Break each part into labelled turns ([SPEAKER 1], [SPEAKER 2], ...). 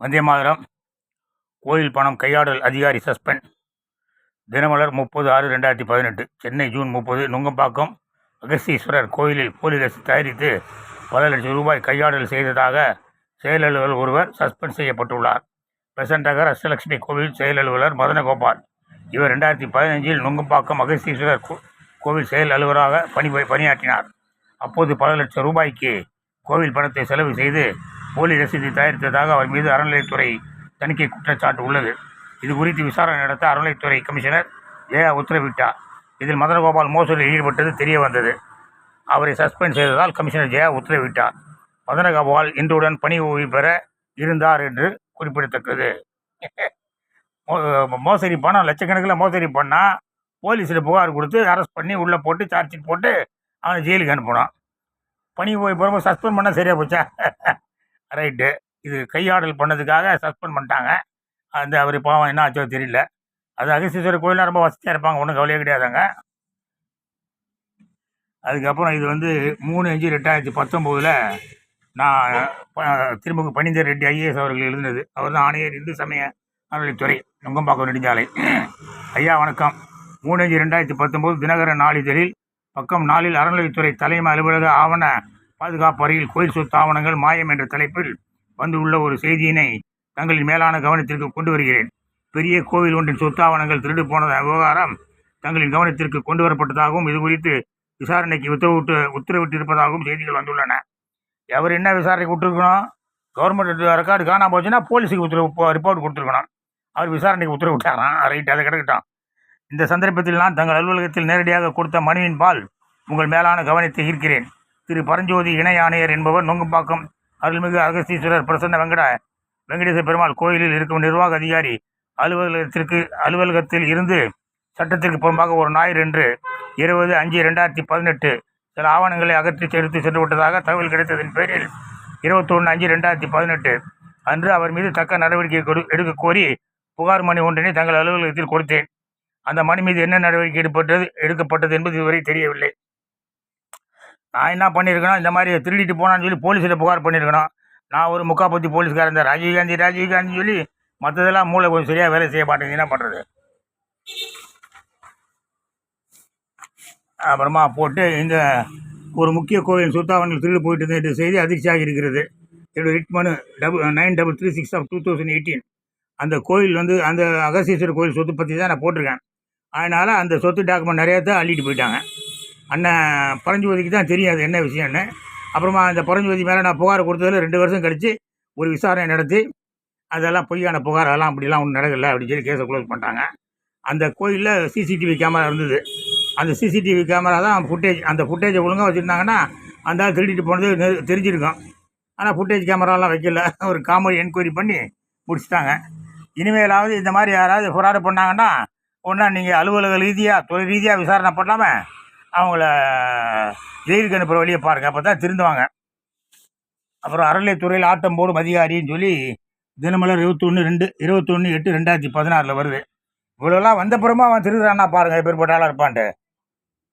[SPEAKER 1] வந்தியமாதரம் கோயில் பணம் கையாடல் அதிகாரி சஸ்பெண்ட். தினமலர் முப்பது ஆறு ரெண்டாயிரத்தி பதினெட்டு. சென்னை ஜூன் முப்பது நுங்கம்பாக்கம். அகஸ்தீஸ்வரர் கோயிலில் போலீஸ் தயாரித்து பல லட்சம் ரூபாய் கையாடல் செய்ததாக செயலலுவலர் ஒருவர் சஸ்பெண்ட் செய்யப்பட்டுள்ளார். பெசன்ட் நகர் அஷ்டலட்சுமி கோவில் செயலலுவலர் மதனகோபால். இவர் ரெண்டாயிரத்தி பதினஞ்சில் நுங்கம்பாக்கம் அகஸ்தீஸ்வரர் கோ- கோவில் செயல் அலுவலராக பணி பணியாற்றினார். அப்போது பல லட்சம் ரூபாய்க்கு கோவில் பணத்தை செலவு செய்து போலி ரசீது தயாரித்ததாக அவர் மீது அறநிலையத்துறை தணிக்கை குற்றச்சாட்டு உள்ளது. இது குறித்து விசாரணை நடத்த அறநிலையத்துறை கமிஷனர் ஜெயா உத்தரவிட்டார். இதில் மதனகோபால் மோசடியில் ஈடுபட்டது தெரிய வந்தது. அவரை சஸ்பெண்ட் செய்ததால் கமிஷனர் ஜெயா உத்தரவிட்டார். மதனகோபால் இன்றுடன் பணி ஓய்வு பெற இருந்தார் என்று குறிப்பிடத்தக்கது. மோசடி பணம் லட்சக்கணக்கில் மோசடி பண்ணால் போலீஸில் புகார் கொடுத்து அரெஸ்ட் பண்ணி உள்ளே போட்டு சார்ஜ் ஷீட் போட்டு அவனை ஜெயிலுக்கு அனுப்பினான். பணி ஓய்வு போகிறப்ப சஸ்பெண்ட் பண்ணால் சரியாக போச்சா? ரைட்டு. இது கையாடல் பண்ணதுக்காக சஸ்பெண்ட் பண்ணிட்டாங்க. அந்த அவர் பாவம் என்ன ஆச்சோ தெரியல. அது அகஸ்தீஸ்வரர் கோயிலாம் ரொம்ப வசதியாக இருப்பாங்க. ஒன்றும் கவலையே கிடையாதுங்க. அதுக்கப்புறம் இது வந்து மூணு அஞ்சு ரெண்டாயிரத்தி பத்தொம்போதில் நான் ப- திரும்ப பணிந்தர் ரெட்டி ஐஏஎஸ் அவர்கள் எழுதினது. அவர் தான் ஆணையர் இந்து சமய அறநிலைத்துறை நுங்கம்பாக்கம் நெடுஞ்சாலை. ஐயா வணக்கம். மூணு அஞ்சு ரெண்டாயிரத்தி பத்தொம்போது தினகரன் நாளிதழில் பக்கம் நாளில் அறநிலைத்துறை தலைமை அலுவலக ஆவண பாதுகாப்பு அறையில் கோயில் சொத்து ஆவணங்கள் மாயம் என்ற தலைப்பில் வந்துள்ள ஒரு செய்தியினை தங்களின் மேலான கவனத்திற்கு கொண்டு வருகிறேன். பெரிய கோவில் ஒன்றின் சொத்து ஆவணங்கள் திருடு போன விவகாரம் தங்களின் கவனத்திற்கு கொண்டு வரப்பட்டதாகவும் இது குறித்து விசாரணைக்கு உத்தரவிட்டு உத்தரவிட்டிருப்பதாகவும் செய்திகள் வந்துள்ளன. எவர் என்ன விசாரணைக்கு விட்டுருக்கணும் கவர்மெண்ட் ரெக்கார்டு காணாமல் போச்சுன்னா போலீஸுக்கு உத்தரவு ரிப்போர்ட் கொடுத்துருக்கணும். அவர் விசாரணைக்கு உத்தரவிட்டாராம் ரைட் அதை கிடக்கட்டும். இந்த சந்தர்ப்பத்தில் நான் தங்கள் அலுவலகத்தில் நேரடியாக கொடுத்த மனுவின் பால் உங்கள் மேலான கவனத்தை ஈர்க்கிறேன். திரு பரஞ்சோதி இணை ஆணையர் என்பவர் நுங்கம்பாக்கம் அருள்மிகு அகஸ்தீஸ்வரர் பிரசன்ன வெங்கட வெங்கடேச பெருமாள் கோயிலில் இருக்கும் நிர்வாக அதிகாரி அலுவலகத்திற்கு அலுவலகத்தில் இருந்து சட்டத்திற்கு புறம்பாக ஒரு ஞாயிறு என்று இருபது அஞ்சு ரெண்டாயிரத்தி பதினெட்டு சில ஆவணங்களை அகற்றி எடுத்து சென்று விட்டதாக தகவல் கிடைத்ததன் பேரில் இருபத்தொன்று அஞ்சு ரெண்டாயிரத்தி பதினெட்டு அன்று அவர் மீது தக்க நடவடிக்கை கொடு எடுக்க கோரி புகார் மணி ஒன்றினை தங்கள் அலுவலகத்தில் கொடுத்தேன். அந்த மணி மீது என்ன நடவடிக்கை எடுப்பட்டது எடுக்கப்பட்டது என்பது இதுவரை தெரியவில்லை. நான் என்ன பண்ணியிருக்கணும் இந்த மாதிரி திருடிட்டு போனான்னு சொல்லி போலீஸில் புகார் பண்ணியிருக்கணும் நான் ஒரு முக்காப்பத்தி போலீஸ்காரன் தான். ராஜீவ்காந்தி ராஜீவ்காந்தின்னு சொல்லி மற்றதெல்லாம் மூளை கொஞ்சம் சரியாக வேலை செய்ய மாட்டேங்குது. என்ன பண்ணுறது அப்புறமா போட்டு இந்த ஒரு முக்கிய கோவில் சுத்தாவணியில் திருடு போயிட்டு இருந்த செய்தி அதிர்ச்சியாக இருக்கிறது. என்னோட ரிட் மனு double nine double three six of two thousand eighteen. அந்த கோயில் வந்து அந்த அகசீஸ்வரர் கோயில் சொத்து பற்றி தான் நான் போட்டிருக்கேன். அதனால் அந்த சொத்து டாக்குமெண்ட் நிறையா தான் அள்ளிட்டு போயிட்டாங்க. அண்ணன் பரஞ்சோதிக்கு தான் தெரியும் அது என்ன விஷயம்னு. அப்புறமா அந்த பரஞ்சோதி மேலே நான் புகார் கொடுத்ததில் ரெண்டு வருஷம் கழித்து ஒரு விசாரணை நடத்தி அதெல்லாம் பொய்யான புகார் அதெல்லாம் அப்படிலாம் ஒன்றும் நடக்கலை அப்படின்னு சொல்லி கேஸை க்ளோஸ் பண்ணிட்டாங்க. அந்த கோயிலில் சிசிடிவி கேமரா இருந்தது. அந்த சிசிடிவி கேமரா தான் ஃபுட்டேஜ் அந்த ஃபுட்டேஜை ஒழுங்காக வச்சுருந்தாங்கன்னா அந்த ஆள் திருடிட்டு போனது நெ- தெரிஞ்சிருக்கும். ஆனால் ஃபுட்டேஜ் கேமராலாம் வைக்கல. ஒரு காமெடி என்கொயரி பண்ணி முடிச்சிட்டாங்க. இனிமேலாவது இந்த மாதிரி யாராவது ஃபுராடு பண்ணாங்கன்னா ஒன்றா நீங்கள் அலுவலக ரீதியாக தொழில் ரீதியாக விசாரணை பண்ணாமல் அவங்கள ஜெயிலுக்கு அனுப்புகிற வழியை பாருங்கள் அப்போ தான் திருந்துவாங்க. அப்புறம் அறநிலைத்துறையில் ஆட்டம் போடும் அதிகாரின்னு சொல்லி தினமலர் இருபத்தொன்று ரெண்டு இருபத்தொன்று எட்டு ரெண்டாயிரத்தி பதினாறில் வருது. இவ்வளோலாம் வந்தப்புறமா அவன் திருடுறான்னா பாருங்கள் எப்பேற்பட்ட ஆளாக இருப்பான்ட்டு.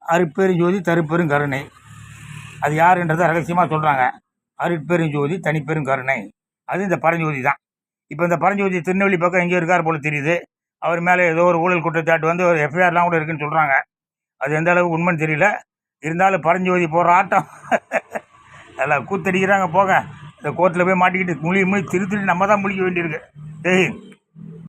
[SPEAKER 1] அருட்பெரும் ஜோதி தருப்பெரும் கருணை. அது யாருன்றதை ரகசியமாக சொல்கிறாங்க அருட்பெரும் ஜோதி தனிப்பெரும் கருணை. அது இந்த பரஞ்சோதி தான். இப்போ இந்த பரஞ்சோதி திருநெல்வேலி பக்கம் எங்கேயோ இருக்கார் போல தெரியுது. அவர் மேலே ஏதோ ஒரு ஊழல் குற்றச்சாட்டு வந்து ஒரு எஃப்ஐஆர்லாம் கூட இருக்குன்னு சொல்கிறாங்க அது எந்த அளவுக்கு உண்மைன்னு தெரியல. இருந்தாலும் பரஞ்சோதி போகிற ஆட்டம். எல்லாம் கூத்தடிக்கிறாங்க போக இந்த கோர்ட்டில் போய் மாட்டிக்கிட்டு முழி முழி திரு திரு நம்ம தான் முழிக்க வேண்டியிருக்கு. டேய்